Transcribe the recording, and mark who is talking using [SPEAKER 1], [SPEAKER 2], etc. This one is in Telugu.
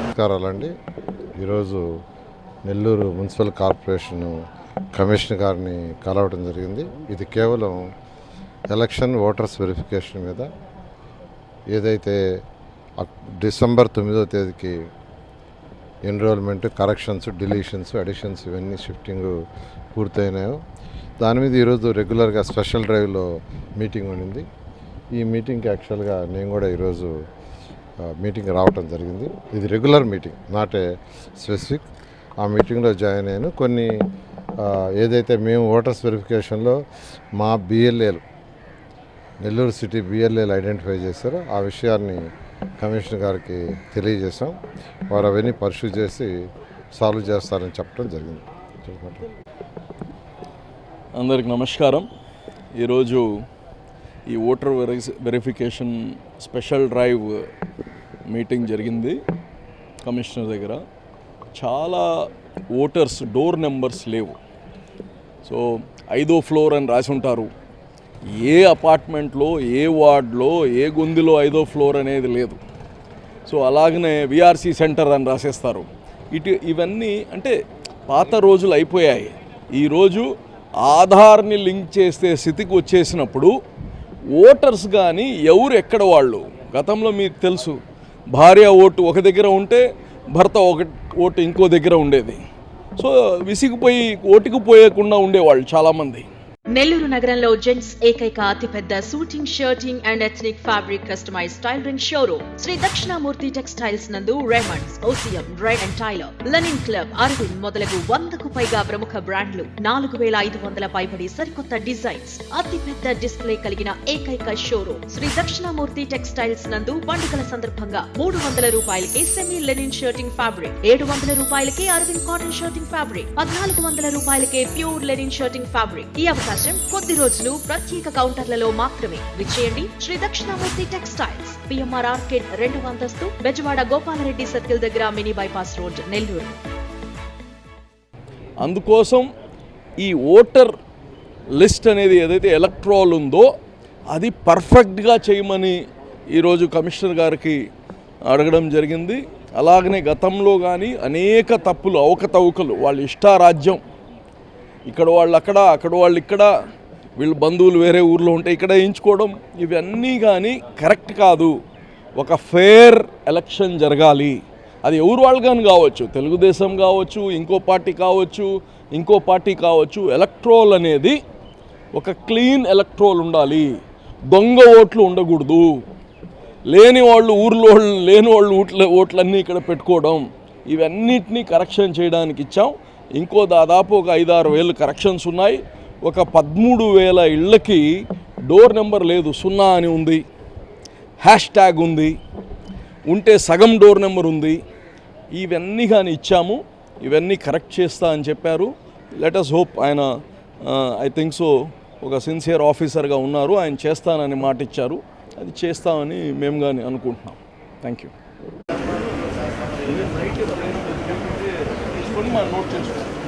[SPEAKER 1] నమస్కారాలండి. ఈరోజు నెల్లూరు మున్సిపల్ కార్పొరేషన్ కమిషనర్ గారిని కలవడం జరిగింది. ఇది కేవలం ఎలక్షన్ ఓటర్స్ వెరిఫికేషన్ మీద. ఏదైతే డిసెంబర్ తొమ్మిదో తేదీకి ఎన్రోల్మెంట్ కరెక్షన్స్ డిలీషన్స్ అడిషన్స్ ఇవన్నీ షిఫ్టింగ్ పూర్తయినాయో. దాని మీద ఈరోజు రెగ్యులర్గా స్పెషల్ డ్రైవ్లో మీటింగ్ ఉండింది. ఈ మీటింగ్కి యాక్చువల్గా నేను కూడా ఈరోజు మీటింగ్ రావటం జరిగింది. ఇది regular meeting not a specific ఆ మీటింగ్లో జాయిన్ అయ్యాను. కొన్ని ఏదైతే మేము ఓటర్స్ వెరిఫికేషన్లో మా బిఎల్ఏలు నెల్లూరు సిటీ బిఎల్ఏలు ఐడెంటిఫై చేశారో ఆ విషయాన్ని కమిషనర్ గారికి తెలియజేశాం. వారు అవన్నీ పరిశీలి చేసి సాల్వ్ చేస్తారని చెప్పడం జరిగింది.
[SPEAKER 2] అందరికి నమస్కారం. ఈరోజు ఈ voter veri verification special drive meeting జరిగింది కమిషనర్ దగ్గర. చాలా ఓటర్స్ డోర్ నెంబర్స్ లేవు. సో ఐదో ఫ్లోర్ అని రాసి ఉంటారు. ఏ అపార్ట్మెంట్లో ఏ వార్డ్లో ఏ గొంతులో ఐదో ఫ్లోర్ అనేది లేదు. సో అలాగనే విఆర్సీ సెంటర్ అని రాసేస్తారు. ఇటు ఇవన్నీ అంటే పాత రోజులు అయిపోయాయి. ఈరోజు ఆధార్ని లింక్ చేసే స్థితికి వచ్చేసినప్పుడు ఓటర్స్ కానీ ఎవరు ఎక్కడ వాళ్ళు? గతంలో మీకు తెలుసు భార్య ఓటు ఒక దగ్గర ఉంటే భర్త ఒక ఓటు ఇంకో దగ్గర ఉండేది. సో విసిగిపోయి ఓటుకు పోయకుండా ఉండేవాళ్ళు చాలామంది.
[SPEAKER 3] నెల్లూరు నగరంలో జెంట్స్ ఏకైక అతిపెద్ద suiting shirting and ethnic fabric customise tailoring showroom. Shri Dakshinamurthy textiles నందు Raymonds OCM Reid and Taylor. Linen club Arvind మొదలగు వందకు పైగా ప్రముఖ బ్రాండ్లు. నాలుగు వేల ఐదు వందల పైబడి సరికొత్త డిజైన్స్. అతిపెద్ద డిస్ప్లే కలిగిన ఏకైక షోరూమ్. శ్రీ దక్షిణామూర్తి టెక్స్టైల్స్ నందు పండుగల సందర్భంగా మూడు వందల రూపాయలకే సెమీ లెనిన్ షర్టింగ్ ఫ్యాబ్రిక్ ఏడు వందల రూపాయలకే అరవింద్ కాటన్ షర్టింగ్ ఫ్యాబ్రిక్ పద్నాలుగు వందల రూపాయలకే ప్యూర్ లెనిన్ షర్టింగ్ ఫ్యాబ్రిక్. ఈ అవకాశం కొద్ది రోజులు ప్రత్యేక కౌంటర్లలో మాత్రమే. విచ్చేయండి Shri Dakshinamurthy textiles. PMR arcade రెండు అంతస్తు బెజవాడ గోపాలరెడ్డి సర్కిల్ దగ్గర మినీ బైపాస్ రోడ్ నెల్లూరు.
[SPEAKER 2] అందుకోసం ఈ ఓటర్ లిస్ట్ అనేది ఏదైతే ఎలక్ట్రాల్ ఉందో అది పర్ఫెక్ట్గా చేయమని ఈరోజు కమిషనర్ గారికి అడగడం జరిగింది. అలాగనే గతంలో కానీ అనేక తప్పులు అవకతవకలు వాళ్ళ ఇష్టారాజ్యం ఇక్కడ వాళ్ళు అక్కడ అక్కడ వాళ్ళు ఇక్కడ వీళ్ళు బంధువులు వేరే ఊర్లో ఉంటే ఇక్కడ వేయించుకోవడం ఇవన్నీ కానీ కరెక్ట్ కాదు. ఒక ఫేర్ ఎలక్షన్ జరగాలి. అది ఎవరు వాళ్ళు కానీ కావచ్చు తెలుగుదేశం కావచ్చు ఇంకో పార్టీ కావచ్చు ఇంకో పార్టీ కావచ్చు ఎలక్ట్రోల్ అనేది ఒక క్లీన్ ఎలక్ట్రోల్ ఉండాలి. దొంగ ఓట్లు ఉండకూడదు. లేని వాళ్ళు ఊర్లో లేని వాళ్ళు ఓట్ల ఓట్లన్నీ ఇక్కడ పెట్టుకోవడం ఇవన్నిటినీ కరెక్షన్ చేయడానికి ఇచ్చాం. ఇంకో దాదాపు ఒక ఐదారు వేలు కరెక్షన్స్ ఉన్నాయి. ఒక పదమూడు వేల ఇళ్ళకి డోర్ నెంబర్ లేదు సున్నా అని ఉంది. హ్యాష్ ట్యాగ్ ఉంది. ఉంటే సగం డోర్ నెంబర్ ఉంది. ఇవన్నీ కానీ ఇచ్చాము ఇవన్నీ కరెక్ట్ చేస్తా అని చెప్పారు లెటస్ హోప్ ఆయన ఐ థింక్ సో ఒక సిన్సియర్ ఆఫీసర్గా ఉన్నారు ఆయన చేస్తానని మాట ఇచ్చారు అది చేస్తామని మేము కానీ అనుకుంటున్నాం థ్యాంక్ యూ నోట్ చేసుకోండి